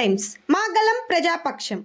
Times. మాగలం ప్రజాపక్షం.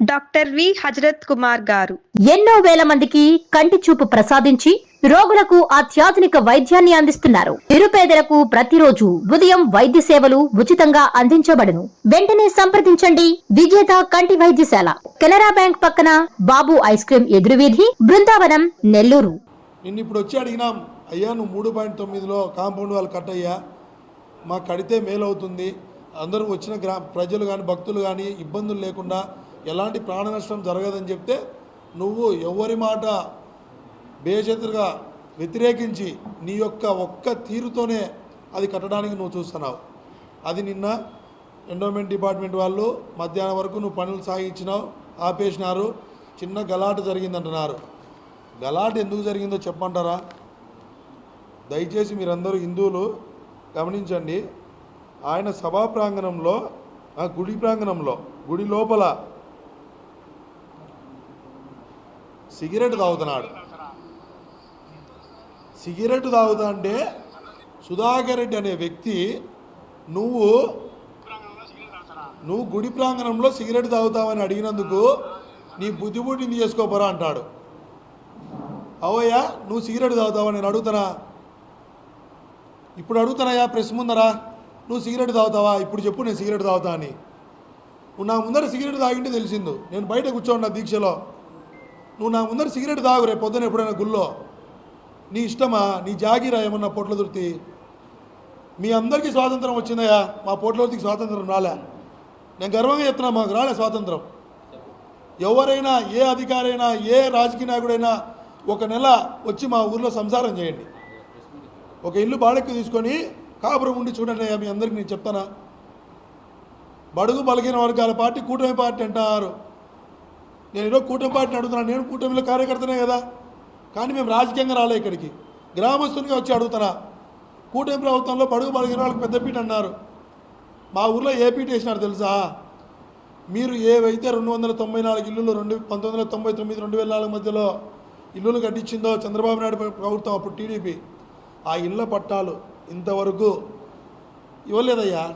Doctor V. Hazrat Kumar గారు. ఎన్నో వేల మందికి కంటి చూపు ప్రసాదించి రోగులకు అత్యాధునిక వైద్యాన్ని అందిస్తున్నారు. నిరుపేదలకు ప్రతిరోజు ఉదయం వైద్య సేవలు ఉచితంగా అందించబడును. వెంటనే సంప్రదించండి. విజేత కంటి వైద్యశాల. కెనరా బ్యాంక్ పక్కన బాబు ఐస్ క్రీం ఎదురువీధి బృందావనం నెల్లూరు. నిన్ను ఇప్పుడు వచ్చి అడిగినాం అయ్యా నువ్వు మూడు పాయింట్ తొమ్మిదిలో కాంపౌండ్ వాళ్ళు కట్ అయ్యా. మాకు కడితే మేలు అవుతుంది అందరూ వచ్చిన గ్రా ప్రజలు కానీ భక్తులు కానీ ఇబ్బందులు లేకుండా ఎలాంటి ప్రాణ నష్టం జరగదని చెప్తే నువ్వు ఎవరి మాట బేషతులుగా వ్యతిరేకించి నీ యొక్క ఒక్క తీరుతోనే అది కట్టడానికి నువ్వు చూస్తున్నావు. అది నిన్న ఎండోమెంట్ డిపార్ట్మెంట్ వాళ్ళు మధ్యాహ్నం వరకు నువ్వు పనులు సాగించినావు ఆపేసినారు చిన్న గలాట జరిగిందంటున్నారు. గలాట ఎందుకు జరిగిందో చెప్పమంటారా? దయచేసి మీరందరూ హిందువులు గమనించండి. ఆయన సభా ప్రాంగణంలో ఆ గుడి ప్రాంగణంలో గుడి లోపల సిగరెట్ తాగుతున్నాడు. సిగరెట్ తాగుతా అంటే సుధాకర్ రెడ్డి అనే వ్యక్తి నువ్వు నువ్వు గుడి ప్రాంగణంలో సిగరెట్ తాగుతావని అడిగినందుకు నీ బుద్ధి పుట్టింది చేసుకోపోరా అంటాడు. అవయ్యా నువ్వు సిగరెట్ తాగుతావని నేను అడుగుతానా? ఇప్పుడు అడుగుతానయ్యా ప్రెస్ ముందరా. నువ్వు సిగరెట్ తాగుతావా? ఇప్పుడు చెప్పు నేను సిగరెట్ తాగుతా అని. నువ్వు నా ముందర సిగరెట్ తాగింటే తెలిసిందు. నేను బయట కూర్చోండి దీక్షలో. నువ్వు నా ముందర సిగరెట్ తాగు రేపు పొద్దున ఎప్పుడైనా గుళ్ళో. నీ ఇష్టమా? నీ జాగిరా ఏమన్నా పొట్ల దొరికి మీ అందరికీ స్వాతంత్రం వచ్చిందయ్యా. మా పొట్లవృత్తికి స్వాతంత్రం రాలే. నేను గర్వంగా చెప్తున్నా మాకు రాలే స్వాతంత్రం. ఎవరైనా ఏ అధికారైనా ఏ రాజకీయ నాయకుడైనా ఒక నెల వచ్చి మా ఊర్లో సంసారం చేయండి. ఒక ఇల్లు బాడెక్కి తీసుకొని కాపురం ఉండి చూడండి అయ్యా మీ అందరికీ నేను చెప్తానా? బడుగు బలహీన వర్గాల పార్టీ కూటమి పార్టీ అంటారు. నేను ఈరోజు కూటమి పార్టీని అడుగుతున్నాను నేను కూటమిలో కార్యకర్తనే కదా. కానీ మేము రాజకీయంగా రాలే ఇక్కడికి. గ్రామస్తునిగా వచ్చి అడుగుతున్నా. కూటమి ప్రభుత్వంలో బడుగు బలిగిన వాళ్ళకి పెద్దపీట అన్నారు. మా ఊర్లో ఏ పీట వేసినారు తెలుసా? మీరు ఏవైతే రెండు వందల తొంభై నాలుగు ఇల్లులు రెండు పంతొమ్మిది వందల తొంభై తొమ్మిది రెండు వేల నాలుగు మధ్యలో ఇల్లులు కట్టించిందో చంద్రబాబు నాయుడు ప్రభుత్వం అప్పుడు టీడీపీ. ఆ ఇళ్ళ పట్టాలు ఇంతవరకు ఇవ్వలేదయ్యా.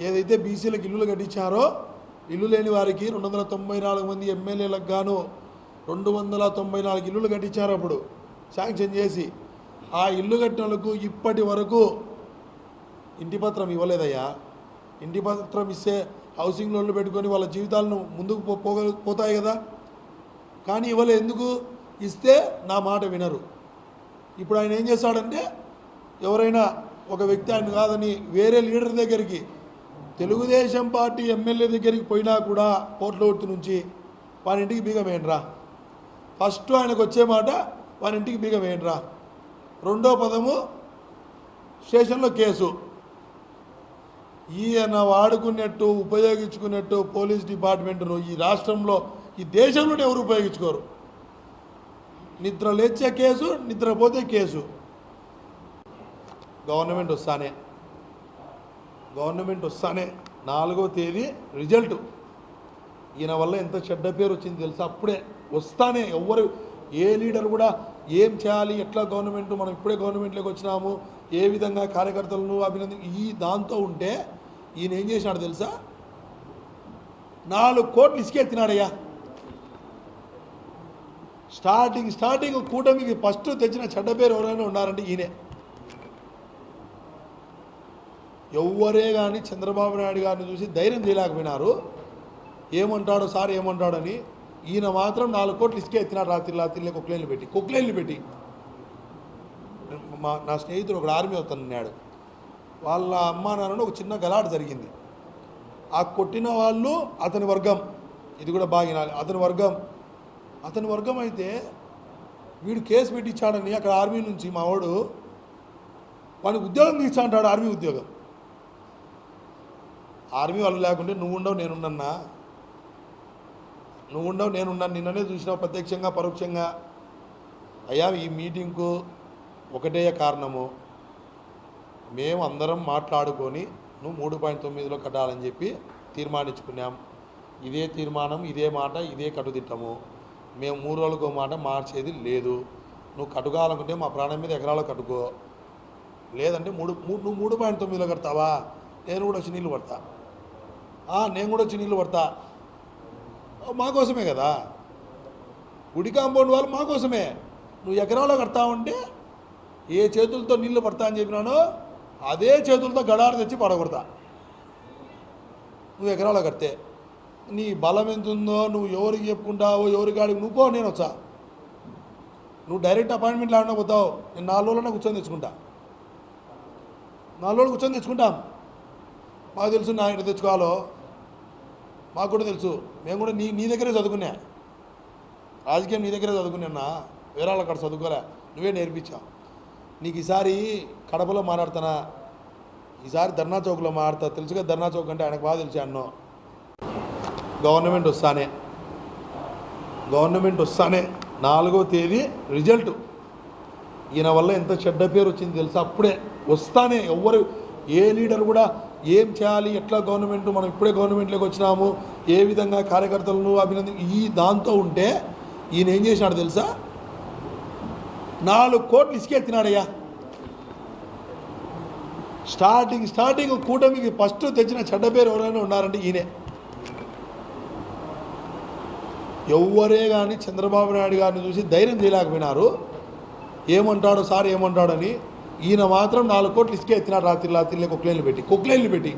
ఏదైతే బీసీలకు ఇల్లులు కట్టించారో ఇల్లు లేని వారికి రెండు వందల తొంభై నాలుగు మంది ఎమ్మెల్యేలకు గాను రెండు వందల తొంభై నాలుగు ఇల్లులు కట్టించారు అప్పుడు శాంక్షన్ చేసి. ఆ ఇల్లు కట్టిన ఇప్పటి వరకు ఇంటి పత్రం ఇవ్వలేదయ్యా. ఇంటి పత్రం ఇస్తే హౌసింగ్ లోన్లు పెట్టుకొని వాళ్ళ జీవితాలను ముందుకు పో- పోగ- పోతాయి కదా. కానీ ఇవ్వలే ఎందుకు? ఇస్తే నా మాట వినరు. ఇప్పుడు ఆయన ఏం చేస్తాడంటే ఎవరైనా ఒక వ్యక్తి ఆయన కాదని వేరే లీడర్ దగ్గరికి తెలుగుదేశం పార్టీ ఎమ్మెల్యే దగ్గరికి పోయినా కూడా పోట్లవర్తి నుంచి వాని ఇంటికి బీగం ఫస్ట్ ఆయనకు వచ్చే మాట వాని ఇంటికి బీగం రెండో పదము స్టేషన్లో కేసు. ఈయన వాడుకున్నట్టు ఉపయోగించుకున్నట్టు పోలీస్ డిపార్ట్మెంట్ను ఈ రాష్ట్రంలో ఈ దేశంలోనే ఎవరు ఉపయోగించుకోరు. నిద్ర లేచే కేసు నిద్రపోతే కేసు. గవర్నమెంట్ వస్తానే. గవర్నమెంట్ వస్తానే. నాలుగో తేదీ రిజల్ట్. ఈయన వల్ల ఎంత చెడ్డ పేరు వచ్చింది తెలుసా? అప్పుడే వస్తానే. ఎవ్వరు ఏ లీడర్ కూడా ఏం చేయాలి ఎట్లా గవర్నమెంట్ మనం ఇప్పుడే గవర్నమెంట్లోకి వచ్చినాము ఏ విధంగా కార్యకర్తలను అభినంది ఈ దాంతో ఉంటే ఈయన ఏం చేసినాడు తెలుసా? నాలుగు కోట్లు ఇసుకెత్తినాడయ్యా. స్టార్టింగ్ స్టార్టింగ్ కూటమికి ఫస్ట్ తెచ్చిన చెడ్డ పేరు ఎవరైనా ఉన్నారంటే ఈయనే. ఎవ్వరే కానీ చంద్రబాబు నాయుడు గారిని చూసి ధైర్యం చేయలేకపోయినారు. ఏమంటాడో సార్ ఏమంటాడని ఈయన మాత్రం నాలుగు కోట్లు ఇసుకే ఎత్తినాడు రాత్రి రాత్రి కుక్లైన్లు పెట్టి కుక్లైన్లు పెట్టి. మా నా స్నేహితుడు ఒకడు ఆర్మీ అవుతున్నాడు వాళ్ళ అమ్మా నాన్న ఒక చిన్న గలాట జరిగింది. ఆ కొట్టిన వాళ్ళు అతని వర్గం. ఇది కూడా బాగా అతని వర్గం. అతని వర్గం అయితే వీడు కేసు పెట్టించాడని అక్కడ ఆర్మీ నుంచి మా వాడు వాడికి ఉద్యోగం తీర్చా అంటాడు ఆర్మీ ఉద్యోగం. ఆర్మీ వాళ్ళు లేకుంటే నువ్వు ఉండవు నేనున్నా నువ్వు ఉండవు నేనున్నాను నిన్ననే చూసినావు ప్రత్యక్షంగా పరోక్షంగా. అయ్యా ఈ మీటింగ్కు ఒకటే కారణము. మేము అందరం మాట్లాడుకొని నువ్వు మూడు పాయింట్ తొమ్మిదిలో కట్టాలని చెప్పి తీర్మానించుకున్నాం. ఇదే తీర్మానం ఇదే మాట ఇదే కట్టుదిట్టము. మేము మూడు రోజులకు ఒక మాట మార్చేది లేదు. నువ్వు కట్టుకోవాలనుకుంటే మా ప్రాణం మీద ఎకరాలు కట్టుకో. లేదంటే మూడు నువ్వు మూడు పాయింట్ తొమ్మిదిలో కడతావా? నేను కూడా వచ్చి నీళ్ళు పడతా. నేను కూడా వచ్చి నీళ్ళు పడతా. మా కోసమే కదా? గుడి కాంపౌండ్ వాళ్ళు మా కోసమే. నువ్వు ఎకరాలో కడతా ఉంటే ఏ చేతులతో నీళ్ళు పడతా అని చెప్పినానో అదే చేతులతో గడారు తెచ్చి పడగొడతా. నువ్వు ఎకరాలో కడితే. నీ బలం ఎంత ఉందో నువ్వు ఎవరికి చెప్పుకుంటావో ఎవరికి కాడికి నువ్వు పో నేను వచ్చా. నువ్వు డైరెక్ట్ అపాయింట్మెంట్ లేకుండా పోతావు. నేను నాలుగు రోజులన్నా కూర్చొని తెచ్చుకుంటా. నాలుగు రోజులు కూర్చొని తెచ్చుకుంటాం. మాకు తెలుసు నా ఇంటి తెచ్చుకోవాలో. మాకు కూడా తెలుసు. మేము కూడా నీ నీ దగ్గరే చదువుకున్నా. రాజకీయం నీ దగ్గరే చదువుకున్నా వేరే వాళ్ళ అక్కడ చదువుకోలే నువ్వే నేర్పించావు నీకు ఈసారి కడపలో మాట్లాడుతానా? ఈసారి ధర్నా చౌక్లో మాట్లాడతా. తెలుసుగా ధర్నా చౌక్ అంటే ఆయనకు బాగా తెలిసి అన్నో. గవర్నమెంట్ వస్తానే. గవర్నమెంట్ వస్తానే. నాలుగో తేదీ రిజల్ట్. ఈయన వల్ల ఎంత చెడ్డ పేరు వచ్చింది తెలుసా? అప్పుడే వస్తానే. ఎవ్వరు ఏ లీడర్ కూడా ఏం చేయాలి? ఎట్లా గవర్నమెంట్ మనం ఇప్పుడే గవర్నమెంట్లోకి వచ్చినాము? ఏ విధంగా కార్యకర్తలను అభినంది ఈ దాంతో ఉంటే ఈయన ఏం చేసినాడు తెలుసా? నాలుగు కోట్లు ఇసుకెత్తినాడయ్యా. స్టార్టింగ్ స్టార్టింగ్ కూటమికి ఫస్ట్ తెచ్చిన చెడ్డ పేరు ఎవరైనా ఉన్నారంటే ఈయనే. ఎవ్వరే కానీ చంద్రబాబు నాయుడు గారిని చూసి ధైర్యం చేయలేకపోయినారు. ఏమంటాడు సార్ ఏమంటాడని ఈయన మాత్రం నాలుగు కోట్లు ఇసుకే ఎత్తినాడు రాత్రి రాత్రిలే కుక్లేళ్ళు పెట్టి కుక్లేళ్ళు పెట్టి.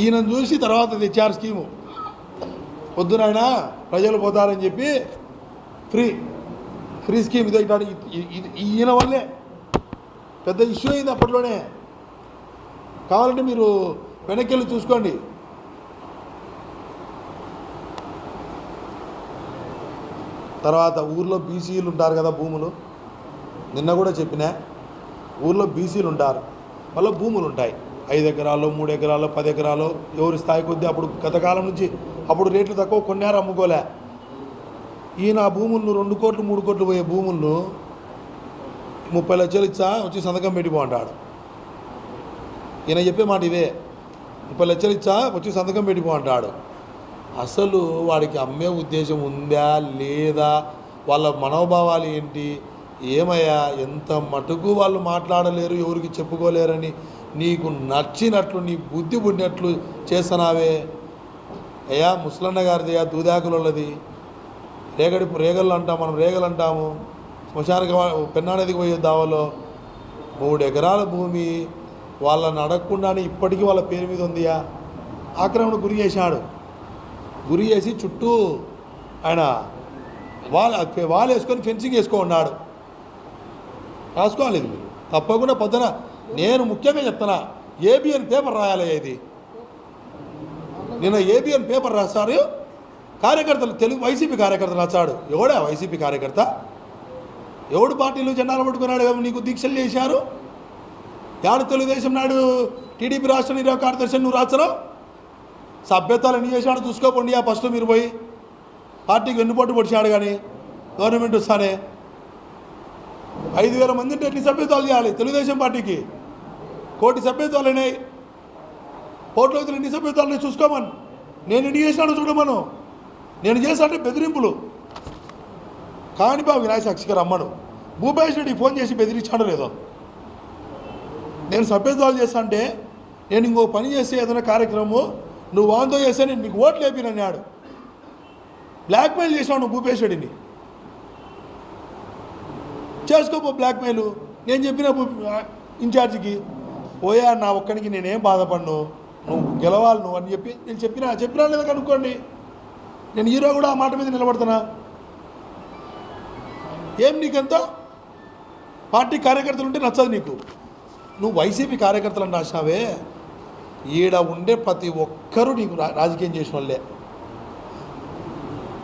ఈయన చూసి తర్వాత తెచ్చారు స్కీము. పొద్దునైనా ప్రజలు పోతారని చెప్పి ఫ్రీ ఫ్రీ స్కీమ్ ఇది ఈయన వల్లే. పెద్ద ఇష్యూ అయింది అప్పట్లోనే. కావాలంటే మీరు వెనక్కి వెళ్ళి చూసుకోండి. తర్వాత ఊర్లో బీసీలు ఉంటారు కదా భూములు. నిన్న కూడా చెప్పినా ఊర్లో బీసీలు ఉంటారు మళ్ళీ భూములు ఉంటాయి. ఐదు ఎకరాలు మూడు ఎకరాలు పది ఎకరాలు ఎవరి స్థాయి కొద్దీ అప్పుడు గతకాలం నుంచి అప్పుడు రేట్లు తక్కువ కొన్నారు అమ్ముకోలే. ఈయన ఆ భూములను రెండు కోట్లు మూడు కోట్లు పోయే భూములను ముప్పై లక్షలు ఇచ్చా వచ్చి సంతకం పెట్టిపో అంటాడు. ఈయన చెప్పే మాట ఇదే ముప్పై లక్షలు ఇచ్చా వచ్చి సంతకం పెట్టిపో అంటాడు. అసలు వాడికి అమ్మే ఉద్దేశం ఉందా లేదా? వాళ్ళ మనోభావాలు ఏంటి? ఏమయ్యా ఎంత మటుకు వాళ్ళు మాట్లాడలేరు ఎవరికి చెప్పుకోలేరని నీకు నచ్చినట్లు నీ బుద్ధి పుట్టినట్లు చేసినావే అయ్యా ముసలన్న గారిది ఆ దూదాకులది రేగడి రేగళ్ళు అంటాం మనం రేగలు అంటాము. శ్మశానక పెన్నానదికి పోయే దావలో మూడు ఎకరాల భూమి వాళ్ళని అడగకుండానే ఇప్పటికీ వాళ్ళ పేరు మీద ఉందియా. ఆక్రమణ గురి చేశాడు. గురి చేసి చుట్టూ ఆయన వాళ్ళ వాల్ వేసుకొని ఫెన్సింగ్ వేసుకో ఉన్నాడు. రాసుకోవాలి మీరు. తప్పకుండా పొద్దున నేను ముఖ్యంగా చెప్తున్నా ఏబిఎన్ పేపర్ రాయాలి ఇది. నిన్న ఏబిఎన్ పేపర్ రాస్తారు కార్యకర్తలు తెలుగు వైసీపీ కార్యకర్తలు రాశాడు. ఎవడా వైసీపీ కార్యకర్త? ఎవడు పార్టీలు జెండాలు పట్టుకున్నాడు నీకు దీక్షలు చేశారు? యాడు తెలుగుదేశం నాడు టీడీపీ రాష్ట్ర నిర్వాహక కార్యదర్శి నువ్వు రాచరావు సభ్యతలు ఎన్ని చేశాడు చూసుకోకుండా ఆ ఫస్ట్ మీరు పోయి. పార్టీకి వెన్నుపోటు పొడిచాడు కానీ గవర్నమెంట్ వస్తానే. ఐదు వేల మంది ఉంటే ఎన్ని సభ్యత్వాలు చేయాలి? తెలుగుదేశం పార్టీకి. కోటి సభ్యత్వాలు అయినాయి. కోట్ల ఎన్ని సభ్యత్వాలు ఉన్నాయి చూసుకోమని. నేను ఎన్ని చేసినాను చూడమను. నేను చేశానంటే బెదిరింపులు. కాణిబాబు వినాయక సాక్షిగా రమ్మను. భూపేష్ రెడ్డి ఫోన్ చేసి బెదిరించాడో లేదో. నేను సభ్యత్వాలు చేస్తా అంటే నేను ఇంకో పని చేస్తే ఏదైనా కార్యక్రమం నువ్వు వాంతో చేస్తే నేను నీకు ఓట్లు వేపినన్నాడు. బ్లాక్మెయిల్ చేసినావు నువ్వు భూపేష్ రెడ్డిని. చేసుకోపో బ్లాక్మెయిల్ నేను చెప్పిన ఇన్ఛార్జికి పోయా నా ఒక్కడికి నేనేం బాధపడను. నువ్వు గెలవాలి నువ్వు అని చెప్పి నేను చెప్పినా చెప్పినా లేదా కనుక్కోండి. నేను హీరో కూడా ఆ మాట మీద నిలబడుతున్నా ఏం నీకెంత? పార్టీ కార్యకర్తలు ఉంటే నచ్చదు నీకు. నువ్వు వైసీపీ కార్యకర్తలను రాసినావే. ఈడ ఉండే ప్రతి ఒక్కరూ నీకు రా- రాజకీయం చేసిన వాళ్ళే.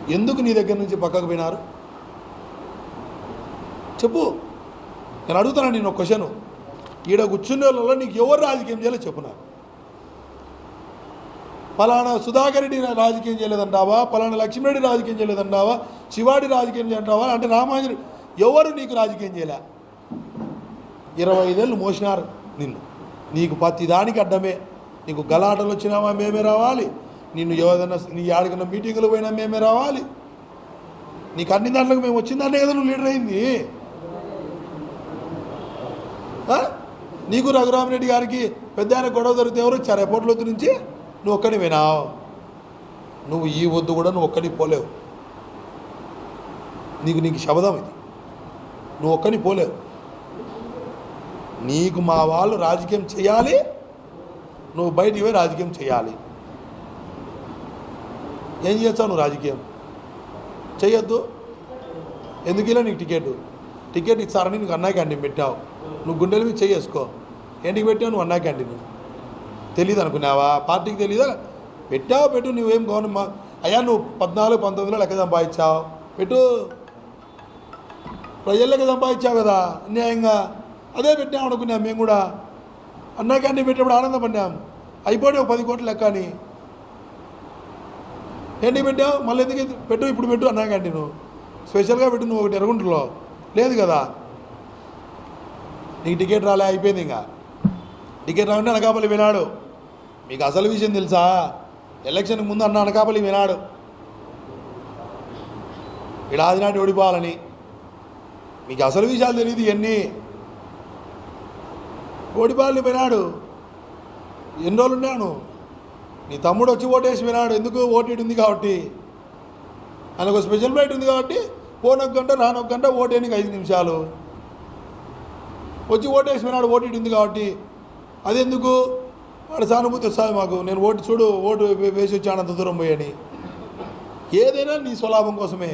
ఎందుకు నీ దగ్గర నుంచి పక్కకు పోయినారు? చెప్పు. నేను అడుగుతాను నేను ఒక క్వశ్చన్ ఈడ కూర్చునే వాళ్ళలో నీకు ఎవరు రాజకీయం చేయాలో చెప్పు నాకు. పలానా సుధాకర్ రెడ్డి రాజకీయం చేయలేదంటావా? పలానా లక్ష్మీరెడ్డి రాజకీయం చేయలేదంటావా? శివాడి రాజకీయం చేయంటావా అంటే రామాంజలి ఎవరు నీకు రాజకీయం చేయలే? ఇరవై ఐదేళ్ళు మోసినారు నిన్ను. నీకు ప్రతి దానికి అడ్డమే. నీకు గలాటలు వచ్చినావా మేమే రావాలి. నిన్ను ఏదైనా నీ ఆడికన్నా మీటింగులు పోయినా మేమే రావాలి. నీకు అన్ని దాంట్లోకి మేము వచ్చిందంటే కదా నువ్వు లీడర్ అయింది. నీకు రఘురామరెడ్డి గారికి పెద్ద ఆయన గొడవ జరిగితే ఎవరు వచ్చారు? ఎయిర్పోర్ట్లో వద్దు నుంచి? నువ్వు ఒక్కడి వినావు నువ్వు ఈ వద్దు కూడా నువ్వు ఒక్కడి పోలేవు. నీకు నీకు శబదం ఇది. నువ్వు ఒక్కని పోలేవు. నీకు మా వాళ్ళు రాజకీయం చేయాలి. నువ్వు బయటికి పోయి రాజకీయం చేయాలి. ఏం చేస్తావు నువ్వు రాజకీయం? చేయొద్దు ఎందుకు ఇలా నీకు టికెట్? టికెట్ ఇచ్చారని నీకు అన్నా అండి పెట్టావు. నువ్వు గుండెల మీద చేసుకో ఏంటికి పెట్టావు? నువ్వు అన్నా క్యాంటీన్. తెలియదు అనుకున్నావా? పార్టీకి తెలియదా పెట్టావు పెట్టు. నువ్వేం గవర్నమెంట్ అయ్యా నువ్వు పద్నాలుగు పంతొమ్మిదిలో లెక్క సంపాదించావు. పెట్టు. ప్రజల్లోకి సంపాదించావు కదా అన్యాయంగా. అదే పెట్టాం అనుకున్నాం మేము కూడా. అన్నా క్యాంటీన్ పెట్టినప్పుడు ఆనందపడ్డాం అయిపోయి ఒక పది కోట్ల లెక్క అని. ఏంటి పెట్టావు? మళ్ళీ ఎందుకు పెట్టు ఇప్పుడు పెట్టు అన్నా క్యాంటీన్. స్పెషల్గా పెట్టు నువ్వు ఒకటి ఎరగుంటలో లేదు కదా. నీకు టికెట్ రాలే అయిపోయింది ఇంకా. టికెట్ రాకుంటే అనకాపల్లి వినాడు మీకు అసలు విషయం తెలుసా? ఎలక్షన్కి ముందు అన్న అనకాపల్లి వినాడు ఇక్కడ ఆదినాటి ఓడిపోవాలని. మీకు అసలు విషయాలు తెలియదు ఇవన్నీ ఓడిపోవాలని వినాడు ఎన్ని రోజులు ఉన్నాను నీ తమ్ముడు వచ్చి ఓటేసి వినాడు ఎందుకు? ఓటీటీ ఉంది కాబట్టి. ఆయనకు ఒక స్పెషల్ ఫ్లైట్ ఉంది కాబట్టి పోనొక గంట రానొక గంట ఓటేనికి ఐదు నిమిషాలు. వచ్చి ఓటేసిన నాడు ఓటీటీ ఉంది కాబట్టి. అదెందుకు? వాడు సానుభూతి వస్తుంది మాకు. నేను ఓటు చూడు ఓటు వేసి వచ్చాను అంత దూరం పోయని ఏదైనా నీ స్వలాభం కోసమే.